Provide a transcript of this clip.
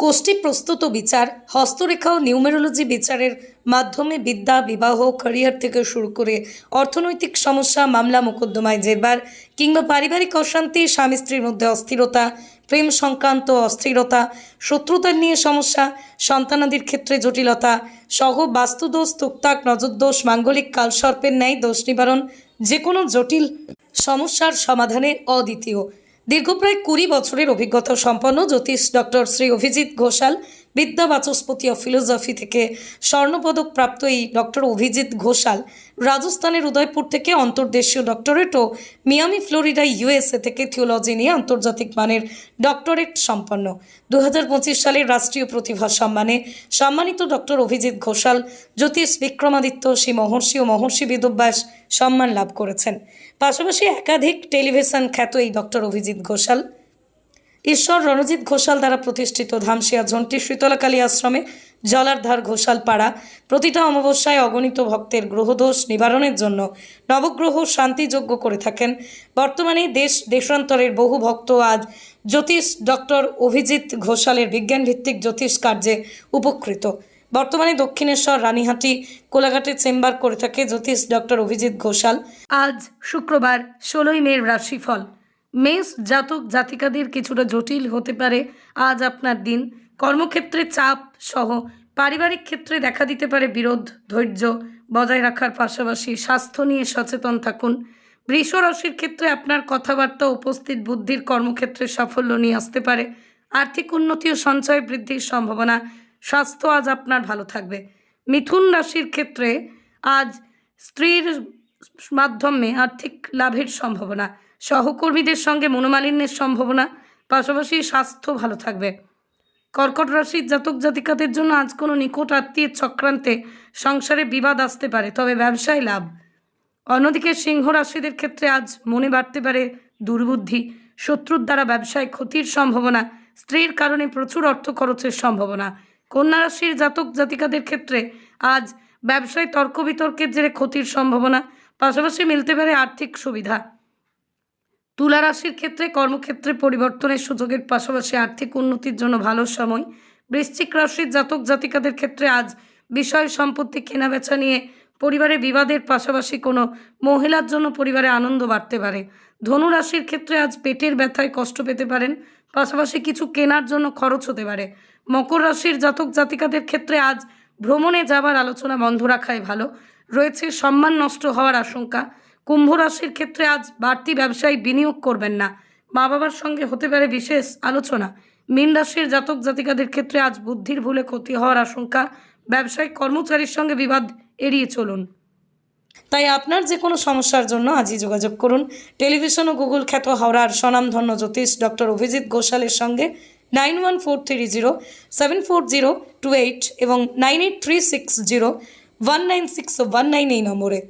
কোষ্ঠী প্রস্তুত বিচার, হস্তরেখা ও নিউমেরোলজি বিচারের মাধ্যমে বিদ্যা, বিবাহ ক্যারিয়ার থেকে শুরু করে অর্থনৈতিক সমস্যা, মামলা, মোকদ্দমায় জেরবার কিংবা পারিবারিক অশান্তি, স্বামী স্ত্রীর মধ্যে অস্থিরতা, প্রেম সংক্রান্ত অস্থিরতা, শত্রুতার নিয়ে সমস্যা, সন্তানাদির ক্ষেত্রে জটিলতা সহ বাস্তুদোষ, তুকতাক, নজরদোষ, মাঙ্গলিক কালসর্পের ন্যায় দোষ নিবারণ যে কোনো জটিল সমস্যার সমাধানে অদ্বিতীয়। দীর্ঘ প্রায় কুড়ি বছরের অভিজ্ঞতা সম্পন্ন জ্যোতিষ ডক্টর শ্রী অভিজিৎ ঘোষাল বিদ্যা বাচস্পতি অফ ফিলোসফি থেকে স্বর্ণপদক প্রাপ্ত এই ডক্টর অভিজিৎ ঘোষাল রাজস্থানের উদয়পুর থেকে অন্তর্দেশীয় ডক্টরেট ও মিয়ামি, ফ্লোরিডা ইউএসএ থেকে থিওলজি নিয়ে আন্তর্জাতিক মানের ডক্টরেট সম্পন্ন। দু হাজার পঁচিশ সালের রাষ্ট্রীয় প্রতিভা সম্মানে সম্মানিত ডক্টর অভিজিৎ ঘোষাল জ্যোতিষ বিক্রমাদিত্য শ্রী মহর্ষি ও মহর্ষি বেদব্যাস সম্মান লাভ করেছেন। পাশাপাশি একাধিক টেলিভিশন খ্যাত এই ডক্টর অভিজিৎ ঘোষাল ঈশ্বর রণজিৎ ঘোষাল দ্বারা প্রতিষ্ঠিত ধামশিয়া ঝন্টি শীতলাকালী আশ্রমে জলারধার ঘোষাল পাড়া প্রতিটা অমাবস্যায় অগণিত ভক্তের গ্রহদোষ নিবারণের জন্য নবগ্রহ শান্তিযজ্ঞ করে থাকেন। বর্তমানে দেশ দেশান্তরের বহু ভক্ত আজ জ্যোতিষ ডক্টর অভিজিৎ ঘোষালের বিজ্ঞানভিত্তিক জ্যোতিষ কার্যে উপকৃত। বর্তমানে দক্ষিণেশ্বর, রানীহাটি কোলাঘাটে চেম্বার করে থাকে জ্যোতিষ ডক্টর অভিজিৎ ঘোষাল। আজ শুক্রবার ষোলোই মের রাশিফল। মেষ জাতক জাতিকাদের কিছুটা জটিল হতে পারে। আজ আপনার দিন। কর্মক্ষেত্রে চাপ সহ পারিবারিক ক্ষেত্রে দেখা দিতে পারে বিরোধ, ধৈর্য বজায় রাখার পাশাপাশি স্বাস্থ্য নিয়ে সচেতন থাকুন। বৃষ রাশির ক্ষেত্রে আপনার কথাবার্তা, উপস্থিত বুদ্ধির কর্মক্ষেত্রে সাফল্য নিয়ে আসতে পারে। আর্থিক উন্নতি ও সঞ্চয় বৃদ্ধির সম্ভাবনা। স্বাস্থ্য আজ আপনার ভালো থাকবে। মিথুন রাশির ক্ষেত্রে আজ স্ত্রীর মাধ্যমে আর্থিক লাভের সম্ভাবনা। সহকর্মীদের সঙ্গে মনোমালিন্যের সম্ভাবনা, পাশাপাশি স্বাস্থ্য ভালো থাকবে। কর্কট রাশির জাতক জাতিকাদের জন্য আজ কোনো নিকট আত্মীয়ের চক্রান্তে সংসারে বিবাদ আসতে পারে, তবে ব্যবসায় লাভ। অন্যদিকে সিংহ রাশিদের ক্ষেত্রে আজ মনে বাড়তে পারে দুর্বুদ্ধি। শত্রুর দ্বারা ব্যবসায় ক্ষতির সম্ভাবনা, স্ত্রীর কারণে প্রচুর অর্থ খরচের সম্ভাবনা। কন্যা রাশির জাতক জাতিকাদের ক্ষেত্রে আজ ব্যবসায় তর্ক বিতর্কের জেরে ক্ষতির সম্ভাবনা, পাশাপাশি মিলতে পারে আর্থিক সুবিধা। তুলা রাশির ক্ষেত্রে কর্মক্ষেত্রে পরিবর্তনের সুযোগের পাশাপাশি আর্থিক উন্নতির জন্য ভালো সময়। বৃশ্চিক রাশির জাতক জাতিকাদের ক্ষেত্রে আজ বিষয় সম্পত্তি কেনাবেচা নিয়ে পরিবারে বিবাদের পাশাপাশি কোনো মহিলার জন্য পরিবারে আনন্দ বাড়তে পারে। ধনু রাশির ক্ষেত্রে আজ পেটের ব্যথায় কষ্ট পেতে পারেন, পাশাপাশি কিছু কেনার জন্য খরচ হতে পারে। মকর রাশির জাতক জাতিকাদের ক্ষেত্রে আজ ভ্রমণে যাবার আলোচনা বন্ধ রাখাই ভালো। রয়েছে সম্মান নষ্ট হওয়ার আশঙ্কা। কুম্ভ রাশির ক্ষেত্রে আজ বাড়তি ব্যবসায় বিনিয়োগ করবেন না। মা বাবার সঙ্গে হতে পারে বিশেষ আলোচনা। মীন রাশির জাতক জাতিকাদের ক্ষেত্রে আজ বুদ্ধির ভুলে ক্ষতি হওয়ার আশঙ্কা। ব্যবসায়িক কর্মচারীর সঙ্গে বিবাদ এড়িয়ে চলুন। তাই আপনার যে কোনো সমস্যার জন্য আজই যোগাযোগ করুন। টেলিভিশন ও গুগল খ্যাত হাওড়ার স্বনামধন্য জ্যোতিষ ডক্টর অভিজিৎ ঘোষালের সঙ্গে nine one four three zero, seven four zero two eight এবং nine eight three six zero, one nine six one nine এই নম্বরে।